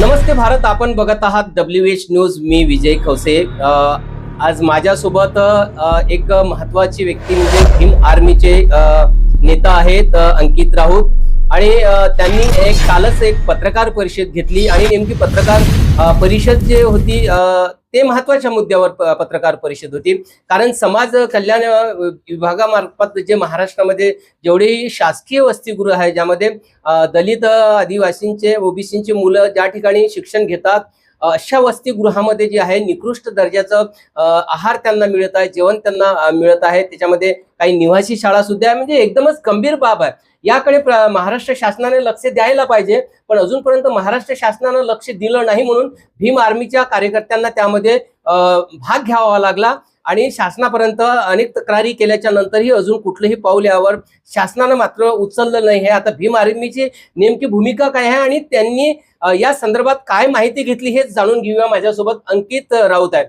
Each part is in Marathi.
नमस्ते भारत आपण बघत आहात डब्ल्यू एच न्यूज मी विजय खवसे. आज माझ्यासोबत एक महत्वाची व्यक्ती म्हणजे भीम आर्मीचे नेता आहेत अंकित राऊत. आणि त्यांनी एक कालच एक पत्रकार परिषद घेतली आणि नेमकी पत्रकार परिषद जे होती ते महत्त्वाच्या मुद्द्यावर प- पत्रकार परिषद होती. कारण समाज कल्याण विभागामार्फत जे महाराष्ट्रामध्ये जेवढेही शासकीय वसतिगृह आहे ज्यामध्ये दलित आदिवासींचे ओबीसींची मुलं ज्या ठिकाणी शिक्षण घेतात अशा वसतिगृहामध्ये जे आहे निकृष्ट दर्जाचं आहार त्यांना मिळत आहे जेवण त्यांना मिळत आहे. त्याच्यामध्ये काही निवासी शाळा सुद्धा आहे. म्हणजे एकदमच गंभीर बाब आहे. याकडे प्र- महाराष्ट्र शासनाने लक्ष द्यायला पाहिजे. पण अजूनपर्यंत महाराष्ट्र शासनानं लक्ष दिलं नाही म्हणून भीम आर्मीच्या कार्यकर्त्यांना त्यामध्ये भाग घ्यावा लागला. आणि शासनापर्यंत अनेक तक्रारी केल्याच्या नंतरही अजून कुठलंही पाऊल यावर शासनानं मात्र उचललं नाही. हे आता भीम आर्मीची नेमकी भूमिका काय आहे? आणि त्यांनी या संदर्भात काय माहिती घेतली हे जाणून घेऊया माझ्यासोबत अंकित राऊत आहेत.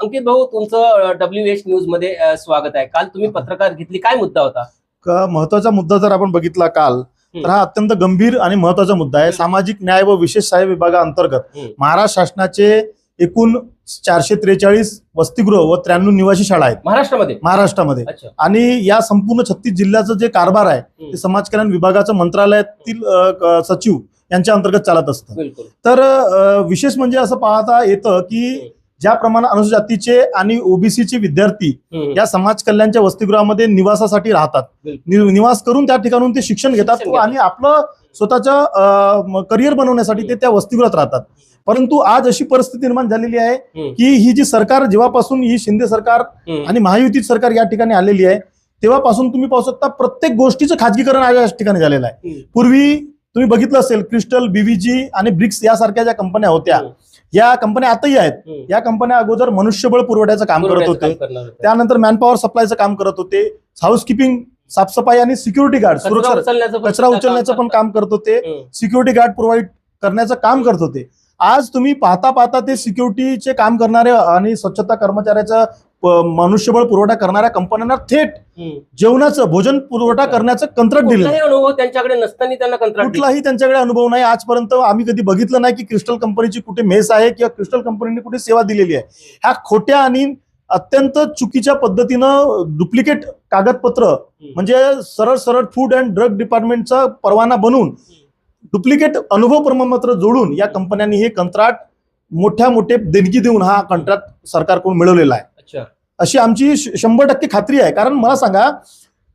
अंकित भाऊ तुमचं डब्ल्यू एच न्यूजमध्ये स्वागत आहे. काल तुम्ही पत्रकार घेतली. काय मुद्दा होता? का महत्त्वाचा मुद्दा जर आपण बघितला काल तर हा अत्यंत गंभीर आणि महत्त्वाचा मुद्दा आहे. सामाजिक न्याय व विशेष सहाय्य विभागाअंतर्गत. महाराष्ट्र शासनाचे एकूण चारशे त्रेचाळीस वसतिगृह व त्र्याण्णव निवासी शाळा आहेत. महाराष्ट्रामध्ये? महाराष्ट्रामध्ये. आणि या संपूर्ण छत्तीस जिल्ह्याचं जे कारभार आहे. ते समाज कल्याण विभागाचं मंत्रालयातील सचिव यांच्या अंतर्गत चालत असतं तर विशेष म्हणजे असं पाहता येतं की ज्याप्रमाणे अनुसूचित जातीचे आणि ओबीसीचे विद्यार्थी. या समाज कल्याणच्या वसतिगृहामध्ये निवासासाठी राहतात निवास करून त्या ठिकाणून ते शिक्षण घेतात. आणि आपलं स्वतःच्या करिअर बनवण्यासाठी ते त्या वसतिगृहात राहतात परंतु आज अशी परिस्थिती निर्माण झालेली आहे. की ही जी सरकार जेव्हापासून ही शिंदे सरकार. आणि महायुतीत सरकार या ठिकाणी आलेली आहे तेव्हापासून तुम्ही पाहू शकता प्रत्येक गोष्टीचं खाजगीकरण आज या ठिकाणी झालेलं आहे. पूर्वी तुम्ही बघितलं असेल क्रिस्टल बीव्हीजी आणि ब्रिक्स यासारख्या ज्या कंपन्या होत्या हम्म. या कंपन्या आताही आहेत हम्म. या कंपन्या अगोदर मनुष्यबळ पुरवठ्याचं काम करत होते. त्यानंतर मॅनपॉवर सप्लायचं काम करत होते हाऊसकीपिंग साफसफाई आणि सिक्युरिटी गार्ड सुरक्षा कचरा उचलण्याचं पण काम करत होते. सिक्युरिटी गार्ड प्रोव्हाइड करण्याचं काम करत होते आज तुम्ही पाहता पाहता ते सिक्युरिटीचे काम करणारे आणि स्वच्छता कर्मचाऱ्याचं मनुष्यबळ पुरवठा करणाऱ्या कंपन्यांना थेट. जेवणाचं भोजन पुरवठा करण्याचं कंत्राट दिलं. अनुभव त्यांच्याकडे नसताना त्यांना कंत्राट कुठलाही त्यांच्याकडे अनुभव नाही. आजपर्यंत आम्ही कधी बघितलं नाही की क्रिस्टल कंपनीची कुठे मेस आहे किंवा क्रिस्टल कंपनीने कुठे सेवा दिलेली आहे. ह्या खोट्या आणि अत्यंत चुकीच्या पद्धतीनं डुप्लिकेट कागदपत्र म्हणजे सरळ सरळ फूड अँड ड्रग डिपार्टमेंटचा परवाना बनवून डुप्लिकेट अनुभव प्रमाणपत्र जोडून या कंपन्यांनी हे कंत्राट मोठ्या मोठे देणगी देऊन हा कंत्राट सरकारकडून मिळवलेला आहे. अच्छा. अशी आमची शंभर टक्के खात्री आहे. कारण मला सांगा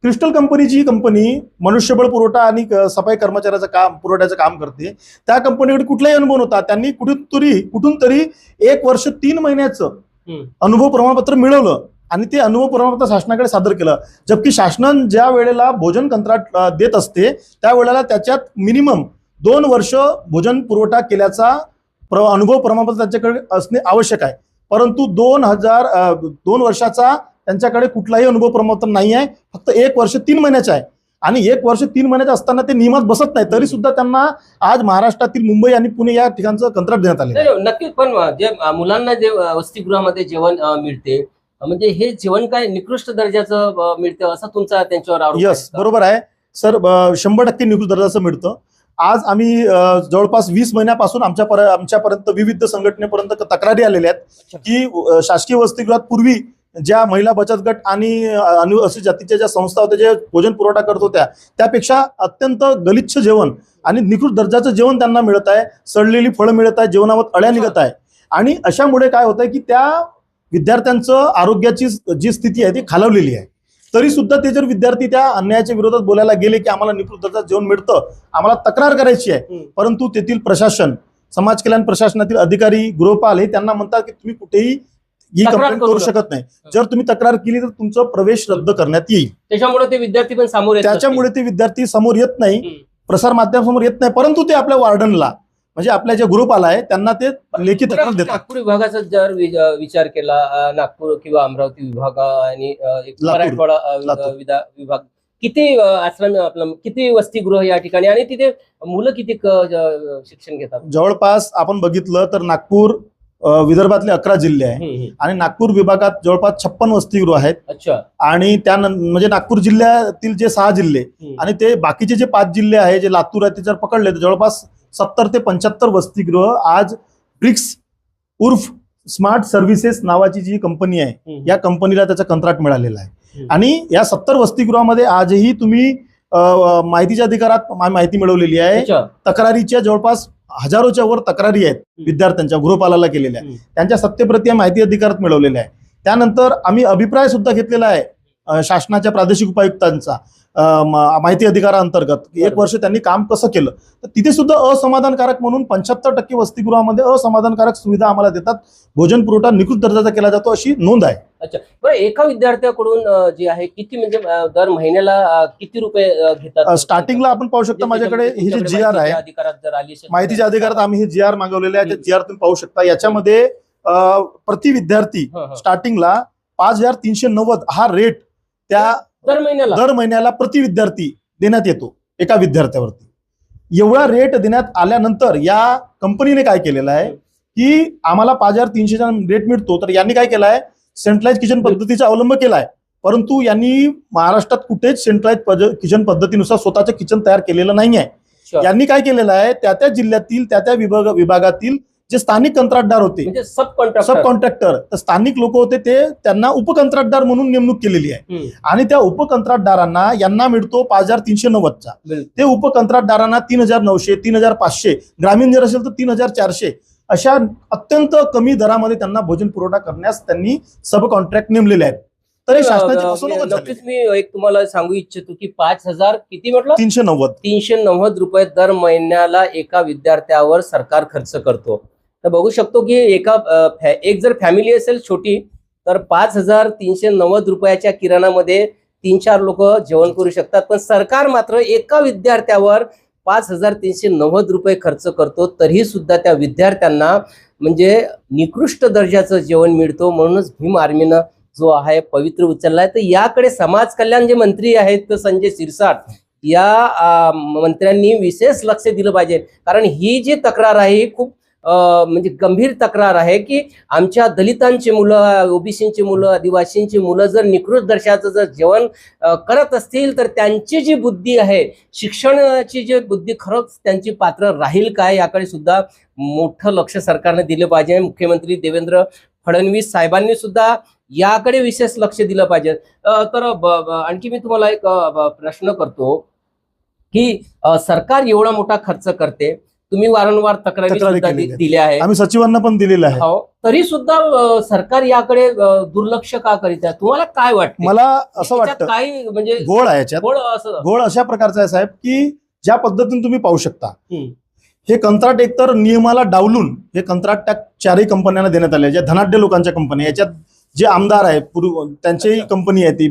क्रिस्टल कंपनीची ही कंपनी मनुष्यबळ पुरवठा आणि सफाई कर्मचाऱ्याचं काम पुरवठ्याचं काम करते त्या कंपनीकडे कुठलाही अनुभव नव्हता. त्यांनी कुठून तरी कुठून तरी एक वर्ष तीन महिन्याचं. अनुभव प्रमाणपत्र मिळवलं आणि ते अनुभव प्रमाणपत्र शासनाकडे सादर केलं. जबकी शासनानं ज्या वेळेला भोजन कंत्राट देत असते त्या वेळेला त्याच्यात मिनिमम दोन वर्ष भोजन पुरवठा केल्याचा प्र अनुभव प्रमाणपत्र त्यांच्याकडे असणे आवश्यक आहे. परंतु दोन हजार दोन वर्षाचा त्यांच्याकडे कुठलाही अनुभव प्रमाणपत्र नाही आहे. फक्त एक वर्ष तीन महिन्याचा आहे. आणि एक वर्ष तीन महिन्याचं असताना ते नियमात बसत नाही. तरी सुद्धा त्यांना आज महाराष्ट्रातील मुंबई आणि पुणे या ठिकाणचं कंत्राट देण्यात आले नक्कीच. पण जे मुलांना जे वसतिगृहामध्ये जेवण मिळते म्हणजे हे जेवण काय निकृष्ट दर्जाचं मिळतं असं तुमचा त्यांच्यावर यस? बरोबर आहे. सर शंभर टक्के निकृष्ट दर्जाचं मिळतं. आज आम्ही जवळपास वीस महिन्यापासून आमच्या पर- आमच्यापर्यंत विविध संघटनेपर्यंत तक्रारी आलेल्या आहेत. की शासकीय वसतिगृहात पूर्वी ज्या महिला बचत गट आणि अनुसूचित जातीच्या ज्या संस्था होत्या जे भोजन पुरवठा करत होत्या त्यापेक्षा अत्यंत गलिच्छ जेवण आणि निकृष्ट दर्जाचं जेवण त्यांना मिळत आहे सडलेली फळं मिळत आहे जेवणावर अळ्या निघत आहे. आणि अशामुळे काय होत आहे की त्या विद्यार्थ्यांचं आरोग्याची जी स्थिती आहे ती खालवलेली आहे. तरी सुद्धा ते जर विद्यार्थी त्या अन्यायाच्या विरोधात बोलायला गेले की आम्हाला दर्जाचं जेवण मिळतं आम्हाला तक्रार करायची आहे. परंतु तेथील प्रशासन समाज कल्याण प्रशासनातील अधिकारी गृहपाल हे त्यांना म्हणतात की तुम्ही कुठेही ही तक्रार कंप्लेंट करू शकत नाही. जर तुम्ही तक्रार केली तर तुमचं प्रवेश रद्द करण्यात येईल. त्याच्यामुळे ते विद्यार्थी पण समोर त्याच्यामुळे ते विद्यार्थी समोर येत नाही. प्रसार माध्यमासमोर येत नाही परंतु ते आपल्या वार्डनला म्हणजे आपल्या जे ग्रुपाला आहे त्यांना ते लेखी तक्रार देतात नागपूर विभागाचा जर विचार केला नागपूर किंवा अमरावती विभाग आणि. मराठवाडा विभाग किती आश्रम आपलं किती वसतिगृह या ठिकाणी आणि तिथे मुलं किती शिक्षण घेतात जवळपास आपण बघितलं तर नागपूर विदर्भातले अकरा जिल्हे आहे. आणि नागपूर विभागात जवळपास छप्पन वसतिगृह आहेत अच्छा आणि त्यानंतर म्हणजे नागपूर जिल्ह्यातील जे सहा जिल्हे. आणि ते बाकीचे जे पाच जिल्हे आहे जे लातूर आहे ते जर पकडले तर जवळपास सत्तर ते पंच्याहत्तर वसतिगृह आज ब्रिक्स उर्फ स्मार्ट सर्व्हिसेस नावाची जी कंपनी आहे. या कंपनीला त्याचं कंत्राट मिळालेलं आहे. आणि या सत्तर वसतिगृहामध्ये आजही तुम्ही माहितीच्या अधिकारात माहिती मिळवलेली आहे. तक्रारीच्या जवळपास हजारोच्या वर तक्रारी आहेत विद्यार्थ्यांच्या गृहपालाला केलेल्या. त्यांच्या सत्यप्रती या माहिती अधिकारात मिळवलेल्या आहे त्यानंतर आम्ही अभिप्राय सुद्धा घेतलेला आहे शासनाच्या प्रादेशिक उपायुक्तांचा माहिती अधिकाराअंतर्गत की एक. वर्ष त्यांनी काम कसं केलं? तर तिथे सुद्धा असमाधानकारक म्हणून पंच्याहत्तर टक्के वसतिगृहामध्ये असमाधानकारक सुविधा आम्हाला देतात. भोजन पुरवठा निकृष्ट दर्जाचा केला जातो अशी नोंद आहे. अच्छा. बरं एका विद्यार्थ्याकडून जे आहे किती म्हणजे दर महिन्याला किती रुपये घेतात? स्टार्टिंगला आपण पाहू शकता माझ्याकडे हे जे जी आर आहे माहितीच्या अधिकारात आम्ही हे जी आर मागवलेले आहे. जी आर तुम्ही पाहू शकता. याच्यामध्ये प्रति विद्यार्थी. स्टार्टिंगला पाच हजार तीनशे नव्वद हा रेट त्या दर महिन्याला. दर महिन्याला प्रति विद्यार्थी देण्यात येतो एका विद्यार्थ्यावरती. एवढा रेट देण्यात आल्यानंतर या कंपनीने काय केलेलं आहे? की आम्हाला पाच हजार तीनशेचा रेट मिळतो तर यांनी काय केलं आहे? सेंट्रलाइज किचन पद्धतीचा अवलंब केलाय परंतु यांनी महाराष्ट्रात कुठेच सेंट्रलाइज किचन पद्धतीनुसार स्वतःचं किचन तयार केलेलं नाही आहे. यांनी काय केलेलं आहे? त्या त्या जिल्ह्यातील त्या त्या विभाग विभागातील जे स्थानिक कंत्राटदार होते म्हणजे सब कॉन्ट्रॅक्टर सब कॉन्ट्रॅक्टर तर स्थानिक लोक होते ते त्यांना उपकंत्राटदार म्हणून नेमणूक केलेली आहे. आणि त्या उपकंत्राटदारांना यांना मिळतो पाच हजार तीनशे नव्वदचा. ते उपकंत्राटदारांना तीन हजार नऊशे तीन हजार पाचशे ग्रामीण जर असेल तर तीन हजार चारशे अशा अत्यंत कमी दरामध्ये त्यांना भोजन पुरवठा करण्यास त्यांनी सब कॉन्ट्रॅक्ट नेमलेले आहेत. तर शासनाची नक्कीच मी एक तुम्हाला सांगू इच्छितो की पाच हजार किती म्हटलं? तीनशे नव्वद. तीनशे नव्वद रुपये दर महिन्याला एका विद्यार्थ्यावर सरकार खर्च करतो. तर बघू शकतो की एका फॅ- एक जर फॅमिली असेल छोटी तर पाच हजार तीनशे नव्वद रुपयाच्या किराणामध्ये तीन चार लोक जेवण करू शकतात. पण सरकार मात्र एका विद्यार्थ्यावर पाच हजार तीनशे नव्वद रुपये खर्च करतो तरी सुद्धा त्या विद्यार्थ्यांना म्हणजे निकृष्ट दर्जाचं जेवण मिळतो. म्हणूनच भीम आर्मीनं जो आहे पवित्र उचललाय. तर याकडे समाज कल्याण जे मंत्री आहेत संजय सिरसाट या मंत्र्यांनी विशेष लक्ष दिलं पाहिजे. कारण ही जी तक्रार आहे ही खूप म्हणजे गंभीर तक्रार आहे की आमच्या दलितांची मुलं ओबीसींची मुलं आदिवासींची मुलं जर निकृत दर्शाचं जर जेवण करत असतील तर त्यांची जी बुद्धी आहे शिक्षणाची जी बुद्धी खरंच त्यांची पात्र राहील काय याकडे सुद्धा मोठं लक्ष सरकारने दिलं पाहिजे. मुख्यमंत्री देवेंद्र फडणवीस साहेबांनी सुद्धा याकडे विशेष लक्ष दिलं पाहिजे. तर ब- ब- आणखी मी तुम्हाला एक प्रश्न करतो की सरकार एवढा मोठा खर्च करते तुम्ही वारंवार तक्रारी सुद्धा दि-. दिल्या आहेत. आम्ही सचिवांना पण दिलेलं आहे हो. तरी सुद्धा अ, सरकार याकडे अ, दुर्लक्ष का करीत आहे? तुम्हाला काय वाटतं मला असं वाटतं काय म्हणजे घोळ आहे याच्यात. गोड असं घोळ अशा प्रकारचा आहे साहेब की ज्या पद्धतीने तुम्ही पाहू शकता हम्म. हे कंत्राट एकतर नियमाला डावलून हे कंत्राट त्या चारही कंपन्यांना देण्यात आले ज्या धनाढ्य लोकांच्या कंपन्या याच्यात जे आमदार आहेत पूर्व त्यांचीही. कंपनी आहे ती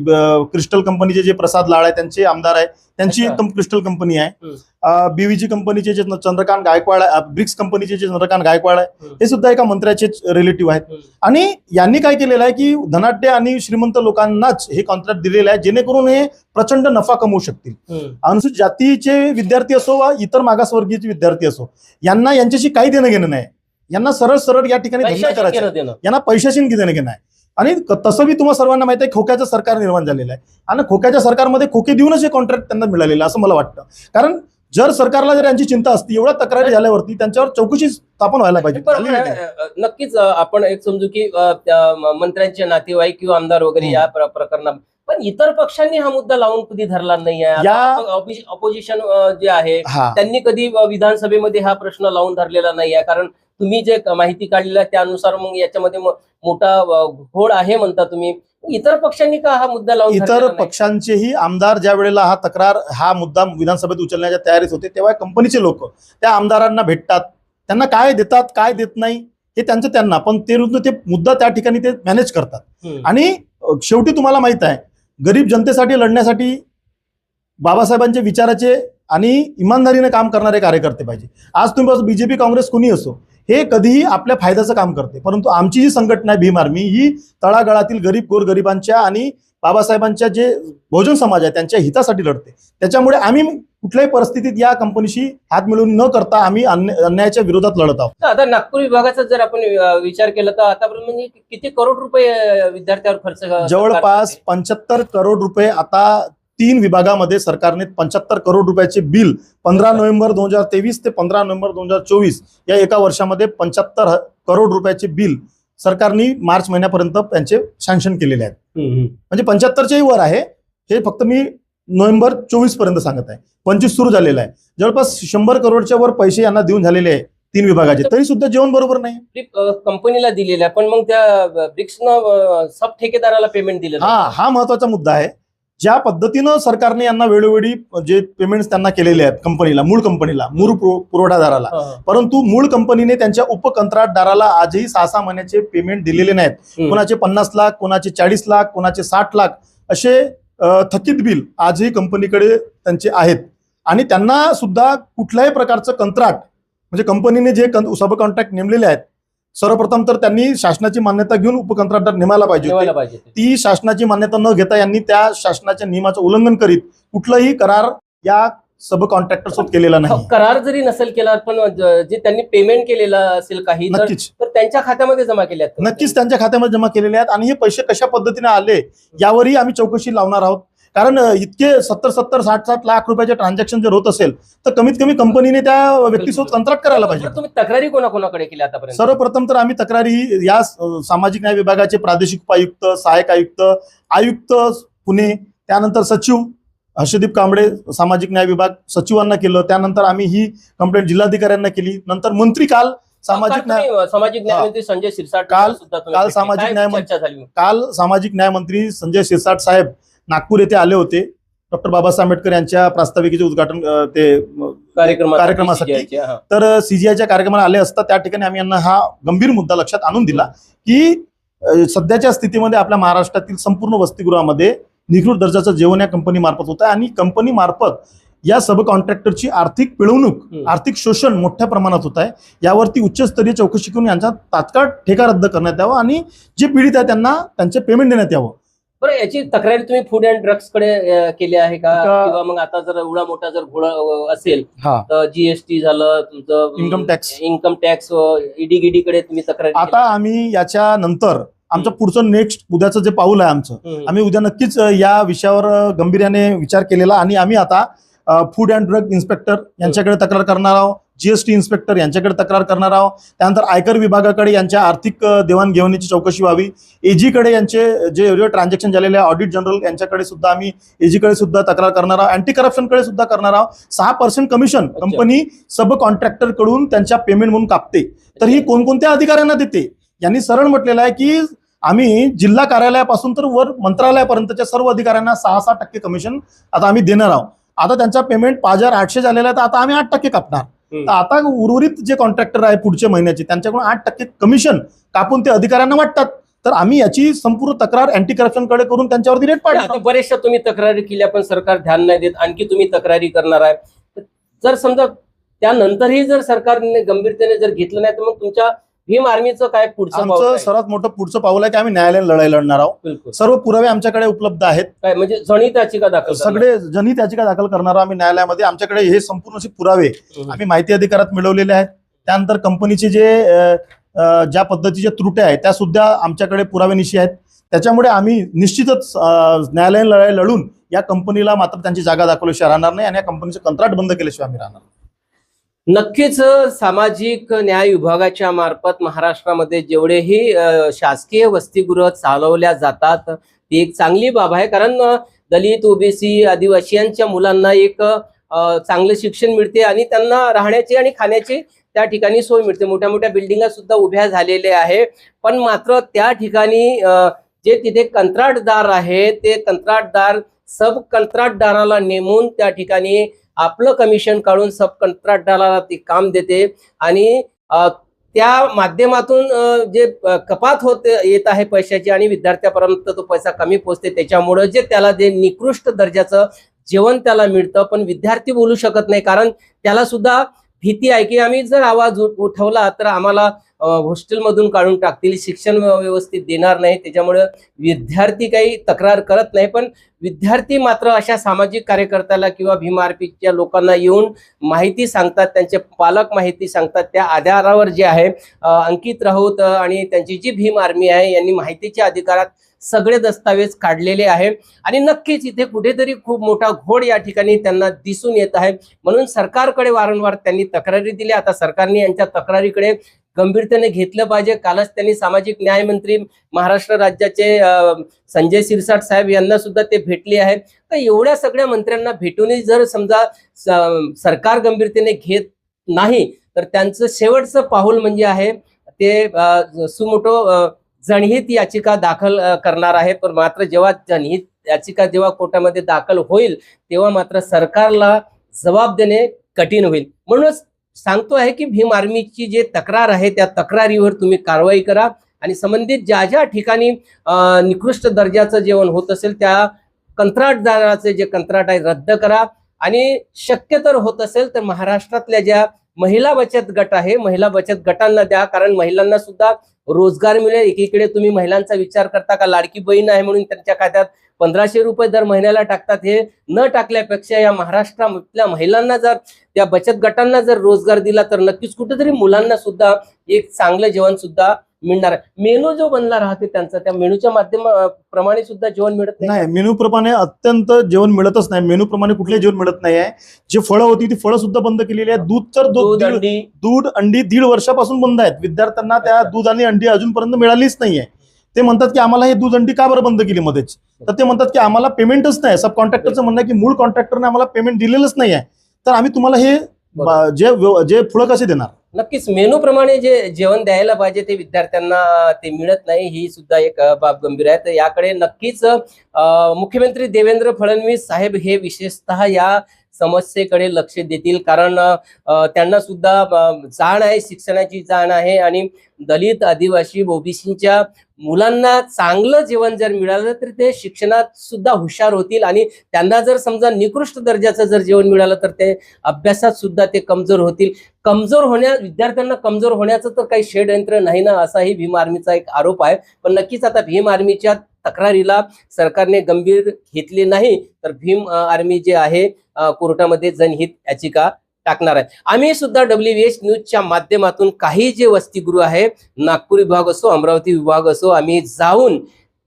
क्रिस्टल कंपनीचे जे प्रसाद लाड आहे त्यांचे आमदार आहे त्यांची क्रिस्टल कंपनी आहे. बीव्हीजी कंपनीचे जे चंद्रकांत गायकवाड आहे ब्रिक्स कंपनीचे जे चंद्रकांत गायकवाड आहे. हे सुद्धा एका मंत्र्याचे रिलेटिव्ह आहेत. आणि यांनी काय केलेलं आहे की धनाढ्य आणि श्रीमंत लोकांनाच हे कॉन्ट्रॅक्ट दिलेलं आहे जेणेकरून हे प्रचंड नफा कमवू शकतील. अनुसूचित जातीचे विद्यार्थी असो वा इतर मागासवर्गीयचे विद्यार्थी असो यांना यांच्याशी काही देणं घेणं नाही यांना सरळ सरळ या ठिकाणी धंदा करायचा आहे. यांना पैशाशी देणं घेणं आहे आणि तसं बी तुम्हाला सर्वांना माहिती आहे खोक्याचं सरकार निर्माण झालेलं आहे. आणि खोक्याच्या सरकारमध्ये खोके देऊनच हे कॉन्ट्रॅक्ट त्यांना मिळालेलं असं मला वाटतं. कारण जर सरकारला जर यांची चिंता असती एवढ्या तक्रारी झाल्यावरती त्यांच्यावर चौकशी स्थापन व्हायला पाहिजे. नक्कीच आपण एक समजू की मंत्र्यांचे नातेवाईक किंवा आमदार वगैरे. या प्र- प्रकरणात पण इतर पक्षांनी हा मुद्दा लावून कधी धरला नाही या- ऑपोजिशन जे आहे त्यांनी कधी विधानसभेमध्ये हा प्रश्न लावून धरलेला नाही आहे. कारण तुम्ही जे माहिती काढलेला आहे त्यानुसार मग याच्यामध्ये मोठा घोळ आहे म्हणता तुम्ही. इतर पक्षांनी का हा मुद्दा लावून इतर? पक्षांचेही आमदार ज्या वेळेला हा तक्रार हा मुद्दा विधानसभेत उचलण्याच्या तयारीत होते तेव्हा कंपनीचे लोक त्या आमदारांना भेटतात. त्यांना काय देतात काय देत नाही हे त्यांचं त्यांना. पण ते ते मुद्दा त्या ठिकाणी ते मॅनेज करतात. आणि शेवटी तुम्हाला माहीत आहे गरीब जनतेसाठी लढण्यासाठी बाबासाहेबांचे विचाराचे आणि इमानदारीने काम करणारे कार्यकर्ते पाहिजे. आज तुम्ही बस बीजेपी काँग्रेस कुणी असो हे कधीही आपल्या फायद्याचं काम करते. परंतु आमची जी संघटना आहे भीम आर्मी ही तळागाळातील गरीब गोरगरिबांच्या आणि बाबासाहेबांच्या जे बहुजन समाज आहे त्यांच्या हितासाठी लढते त्याच्यामुळे आम्ही कुठल्याही परिस्थितीत या कंपनीशी हात मिळवून न करता आम्ही अन्य- अन्यायाच्या विरोधात लढत आहोत आता नागपूर विभागाचा जर आपण विचार केला तर आतापर्यंत म्हणजे किती करोड रुपये विद्यार्थ्यावर खर्च जवळपास? पंच्याहत्तर करोड रुपये आता तीन विभागामध्ये सरकारने पंच्याहत्तर करोड रुपयाचे बिल पंधरा नोव्हेंबर दोन हजार तेवीस ते पंधरा नोव्हेंबर दोन हजार चोवीस या एका वर्षामध्ये पंच्याहत्तर करोड रुपयाचे बिल सरकारने मार्च महिन्यापर्यंत त्यांचे सँक्शन केलेले आहेत. म्हणजे पंच्याहत्तरच्याही वर आहे. हे फक्त मी नोव्हेंबर चोवीसपर्यंत सांगत आहे. पंचवीस सुरू झालेलं आहे. जवळपास शंभर करोडच्या वर पैसे यांना देऊन झालेले आहे तीन विभागाचे. तरी सुद्धा जेवण बरोबर नाही. कंपनीला दिलेल्या पण मग त्या ब्रिक्सनं सब ठेकेदाराला पेमेंट दिलं हा हा महत्त्वाचा मुद्दा आहे. ज्या पद्धतीनं सरकारने यांना वेळोवेळी जे पेमेंट्स त्यांना केलेले आहेत कंपनीला मूळ कंपनीला मूळ पुर- पुरवठादाराला. परंतु मूळ कंपनीने त्यांच्या उपकंत्राटदाराला आजही सहा सहा महिन्याचे पेमेंट दिलेले नाहीत. कोणाचे पन्नास लाख कोणाचे चाळीस लाख कोणाचे साठ लाख असे थकीत बिल आजही कंपनीकडे त्यांचे आहेत आणि त्यांना सुद्धा कुठल्याही प्रकारचं कंत्राट म्हणजे कंपनीने जे सब कॉन्ट्रॅक्ट नेमलेले आहेत सर्वप्रथम तर त्यांनी शासनाची मान्यता घेऊन उपकंत्राटदार नेमायला पाहिजे होते. ठेवायला पाहिजे ते. ती शासनाची मान्यता न घेता यांनी त्या शासनाच्या नियमाचं उल्लंघन करीत कुठलाही करार या सब कॉन्ट्रॅक्टर सोबत केलेला हो, नाही करार जरी नसेल केला पण ज- जे त्यांनी पेमेंट केलेलं असेल काही तर नक्कीच तर त्यांच्या खात्यामध्ये जमा केल्या आहेत. नक्कीच त्यांच्या खात्यामध्ये जमा केलेले आहेत आणि हे पैसे कशा पद्धतीने आले यावरही आम्ही चौकशी लावणार आहोत कारण इतके सत्तर सत्तर साठ साठ लाख रुपयाचे ट्रान्झॅक्शन जर होत असेल तर कमीत कमी कंपनीने त्या व्यक्तीसोबत कंत्राट करायला पाहिजे. तुम्ही तक्रारी कोणाकोणाकडे केल्या आतापर्यंत? सर्वप्रथम तर आम्ही तक्रारी या सामाजिक न्याय विभागाचे प्रादेशिक उपायुक्त सहाय्यक आयुक्त आयुक्त पुणे त्यानंतर सचिव हर्षदीप कांबळे सामाजिक न्याय विभाग सचिवांना केलं. त्यानंतर आम्ही ही कंप्लेंट जिल्हाधिकाऱ्यांना केली. नंतर मंत्री काल सामाजिक काल न्याय सामाजिक न्याय मंत्री संजय शिरसाट काल- काल. सामाजिक न्याय काल सामाजिक न्याय मंत्री संजय शिरसाट साहेब नागपूर येथे आले होते डॉक्टर बाबासाहेब आंबेडकर यांच्या प्रास्ताविकेचे उद्घाटन ते कार्यक्रमासाठी. तर सीजीआयच्या कार्यक्रमाला आले असता त्या ठिकाणी आम्ही यांना हा गंभीर मुद्दा लक्षात आणून दिला की सध्याच्या स्थितीमध्ये आपल्या महाराष्ट्रातील संपूर्ण वसतिगृहामध्ये निकृष्ट दर्जाचं जेवण या कंपनी मार्फत होत आहे आणि कंपनी मार्फत या सब कॉन्ट्रॅक्टरची आर्थिक पिळवणूक. आर्थिक शोषण मोठ्या प्रमाणात होत आहे यावरती उच्चस्तरीय चौकशी करून यांचा तात्काळ ठेका रद्द करण्यात यावा आणि जे पीडित आहे त्यांना त्यांचे पेमेंट देण्यात यावं बरं याची तक्रारी तुम्ही फूड अँड ड्रग्सकडे अं, केली आहे का? किंवा मग आता जर एवढा मोठा जर अं, असेल हा. तर जीएसटी झालं तुमचं Income tax. Income tax ED गिडी कडे तुम्ही तक्रार आता आम्ही याच्या नंतर आमचं पुढचं नेक्स्ट उद्याचं जे पाऊल आहे आमचं आम्ही उद्या नक्कीच अ, या विषयावर अ, गांभीर्याने विचार केलेला आणि आम्ही आता फूड अँड ड्रग इन्स्पेक्टर यांच्याकडे तक्रार करणार आहोत. जीएसटी इन्स्पेक्टर यांच्याकडे तक्रार करणार आहोत. त्यानंतर आयकर विभागाकडे यांच्या आर्थिक देवाणघेवाणीची चौकशी व्हावी. एजीकडे यांचे जे ट्रान्झॅक्शन झालेले आहे ऑडिट जनरल यांच्याकडे सुद्धा आम्ही एजीकडे सुद्धा तक्रार करणार आहोत. अँटी करप्शनकडे सुद्धा करणार आहोत. सहा पर्सेंट कमिशन. कंपनी सब कॉन्ट्रॅक्टरकडून त्यांच्या पेमेंट म्हणून कापते. तर ही कोणकोणत्या अधिकाऱ्यांना देते? यांनी सरळ म्हटलेलं आहे की आम्ही जिल्हा कार्यालयापासून तर वर मंत्रालयापर्यंतच्या सर्व अधिकाऱ्यांना सहा सहा टक्के कमिशन आता आम्ही देणार आहोत. आता त्यांचा पेमेंट पाच हजार आठशे झालेला आहे तर आता आम्ही आठ टक्के कापणार. तर आता उर्वरित जे कॉन्ट्रॅक्टर आहे पुढच्या महिन्याचे त्यांच्याकडून आठ टक्के कमिशन कापून ते अधिकाऱ्यांना वाटतात. तर आम्ही याची संपूर्ण तक्रार अँटी करप्शनकडे करून त्यांच्यावरती रेट पाडणार. बरेचशा तुम्ही तक्रारी केल्या पण सरकार ध्यान नाही देत. आणखी तुम्ही तक्रारी करणार आहे. जर समजा त्यानंतरही जर सरकारने गंभीरतेने जर घेतलं नाही तर मग तुमच्या भीम आर्मीचं काय पुढचं पाऊल आमचं? सर्वात मोठं पुढचं पाऊल आहे की आम्ही न्यायालयाने लढाई लढणार आहोत बिलकुल सर्व पुरावे आमच्याकडे उपलब्ध आहेत काय म्हणजे जणित याचिका दाखल करणार? सगळे जनहित याचिका दाखल करणार आहोत आम्ही न्यायालयामध्ये आमच्याकडे हे संपूर्ण असे पुरावे हम्म. आम्ही माहिती अधिकारात मिळवलेले आहेत त्यानंतर कंपनीचे जे अ, अ, ज्या पद्धतीच्या त्रुट्या आहेत त्या सुद्धा आमच्याकडे पुरावेनिशी आहेत त्याच्यामुळे आम्ही निश्चितच अ, न्यायालयीन लढाई लढून या कंपनीला मात्र त्यांची जागा दाखवल्याशिवाय राहणार नाही आणि या कंपनीचं कंत्राट बंद केल्याशिवाय आम्ही राहणार नाही. नक्कीच सामाजिक न्याय विभागाच्या मार्फत महाराष्ट्रामध्ये जेवढेही शासकीय वसतिगृह चालवल्या जातात ती एक चांगली बाब आहे. कारण दलित ओबीसी आदिवासीयांच्या मुलांना एक चांगलं शिक्षण मिळते आणि त्यांना राहण्याची आणि खाण्याची त्या ठिकाणी सोय मिळते. मोठ्या मोठ्या बिल्डिंगा सुद्धा उभ्या झालेल्या आहे. पण मात्र त्या ठिकाणी जे तिथे कंत्राटदार आहे ते कंत्राटदार सब कंत्राटदाराला नेमून त्या ठिकाणी आपलं कमिशन काढून सब कंत्राटदाराला ते काम देते. आणि त्या माध्यमातून जे कपात होत येत आहे पैशाची आणि विद्यार्थ्यापर्यंत तो पैसा कमी पोचते त्याच्यामुळं जे त्याला जे निकृष्ट दर्जाचं जेवण त्याला मिळतं पण विद्यार्थी बोलू शकत नाही. कारण त्याला सुद्धा भीती आहे की आम्ही जर आवाज उठवला तर आम्हाला हॉस्टेलमधून काढून टाकतील. शिक्षण व्यवस्थित देणार नाही. त्याच्यामुळं विद्यार्थी काही तक्रार करत नाही. पण विद्यार्थी मात्र अशा सामाजिक कार्यकर्त्याला किंवा भीमारपीच्या लोकांना येऊन माहिती सांगतात. त्यांचे पालक माहिती सांगतात. त्या आधारावर जे आहे अंकित राऊत आणि त्यांची जी भीम आर्मी आहे यांनी माहितीच्या अधिकारात सगळे दस्तावेज काढलेले आहे. आणि नक्कीच इथे कुठेतरी खूप मोठा घोड या ठिकाणी त्यांना दिसून येत आहे. म्हणून सरकारकडे वारंवार त्यांनी तक्रारी दिल्या. आता सरकारने यांच्या तक्रारीकडे गंभीरतेने घेतलं पाहिजे. कालच त्यांनी सामाजिक न्याय मंत्री महाराष्ट्र राज्याचे संजय सिरसाट साहेब यांना सुद्धा ते भेटले आहेत. तर एवढ्या सगळ्या मंत्र्यांना भेटूनही जर समजा स- सरकार गंभीरतेने घेत नाही तर त्यांचं शेवटचं पाऊल म्हणजे आहे ते सुमोटो जनहित याचिका दाखल करणार आहे. पण मात्र जेव्हा जनहित याचिका जेव्हा कोर्टामध्ये दाखल होईल तेव्हा मात्र सरकारला जबाब देणे कठीण होईल. म्हणूनच सांगतो आहे की भीम आर्मीची जे तक्रार आहे त्या तक्रारीवर तुम्ही कारवाई करा. आणि संबंधित ज्या ज्या ठिकाणी निकृष्ट दर्जाचं जेवण होत असेल त्या कंत्राटदाराचे जे कंत्राट आहे रद्द करा. आणि शक्य तर होत असेल तर महाराष्ट्रातल्या ज्या महिला बचत गट आहे. महिला बचत गटांना द्या. कारण महिलांना सुद्धा रोजगार मिळेल. एकीकडे तुम्ही महिलांचा विचार करता का? लाडकी बहीण आहे म्हणून त्यांच्या खात्यात पंधराशे रुपये दर महिन्याला टाकतात. हे न टाकल्यापेक्षा या महाराष्ट्रातल्या महिलांना जर त्या बचत गटांना जर रोजगार दिला तर नक्कीच कुठेतरी मुलांना सुद्धा एक चांगलं जेवण सुद्धा मिळणार आहे. मेनू जो बनला राहते त्यांचा त्या मेनूच्या माध्यमाप्रमाणे सुद्धा जेवण मिळत नाही? नाही मेनू प्रमाणे अत्यंत जेवण मिळतच नाही. मेनू प्रमाणे कुठले जेवण मिळत नाही आहे. जे फळं होती ती फळं सुद्धा बंद केलेली आहेत. दूध तर दूध अंडी. दूध अंडी दीड वर्षापासून बंद आहेत. विद्यार्थ्यांना त्या दूध आणि अंडी अजूनपर्यंत मिळालीच नाहीये. ते म्हणतात की आम्हाला हे दूध अंडी का बरं बंद केली मध्येच? तर ते म्हणतात की आम्हाला पेमेंटच नाही. सब कॉन्ट्रॅक्टरचं म्हणणं आहे की मूळ कॉन्ट्रॅक्टरने आम्हाला पेमेंट दिलेलंच नाही आहे तर आम्ही तुम्हाला हे जे जे फळं कसे देणार? नक्कीच. मेनू प्रमाणे जे जेवण द्यायला पाहिजे ते विद्यार्थ्यांना ते मिळत नाही. ही सुद्धा एक बाब गंभीर आहे. तर याकडे नक्कीच मुख्यमंत्री देवेंद्र फडणवीस साहेब हे विशेषतः या समस्येकडे लक्ष देतील. कारण त्यांना सुद्धा जाण आहे शिक्षणाची जाण आहे आणि दलित आदिवासी ओबीसीच्या मुलांना चांगलं जेवण जर मिळालं तर ते शिक्षणात सुद्धा हुशार होतील आणि त्यांना जर समजा निकृष्ट दर्जाचं जर जेवण मिळालं तर ते अभ्यासात सुद्धा ते कमजोर होतील. कमजोर होण्या विद्यार्थ्यांना कमजोर होण्याचं तर काही षडयंत्र नाही ना असाही भीम आर्मीचा एक आरोप आहे. पण नक्कीच आता भीम आर्मीच्या तक्रारीला सरकारने गंभीर घेतले नाही तर भीम आर्मी जे आहे कोर्टामध्ये जनहित याचिका टाकणार आहे आम्ही सुद्धा डब्ल्यू एच न्यूजच्या माध्यमातून काही जे वसतिगृह आहे नागपूर विभाग असो अमरावती विभाग असो आम्ही जाऊन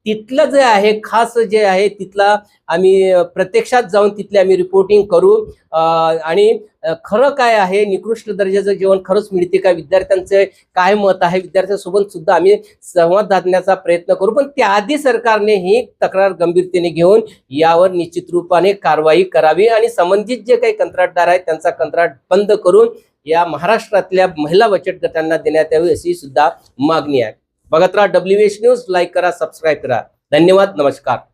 तिथलं जे आहे खास जे आहे तिथला आम्ही प्रत्यक्षात जाऊन तिथले आम्ही रिपोर्टिंग करू. आणि खरं काय आहे निकृष्ट दर्जाचं जेवण खरंच मिळते का? विद्यार्थ्यांचे काय मत आहे? विद्यार्थ्यांसोबत सुद्धा आम्ही संवाद साधण्याचा प्रयत्न करू. पण त्याआधी सरकारने ही तक्रार गंभीरतेने घेऊन यावर निश्चित रूपाने कारवाई करावी आणि संबंधित जे काही कंत्राटदार आहेत त्यांचा कंत्राट बंद करून या महाराष्ट्रातल्या महिला बचत गटांना देण्यात यावी अशी सुद्धा मागणी आहे. बघत राहा डब्ल्यू एच न्यूज लाईक करा सबस्क्राईब करा. धन्यवाद नमस्कार.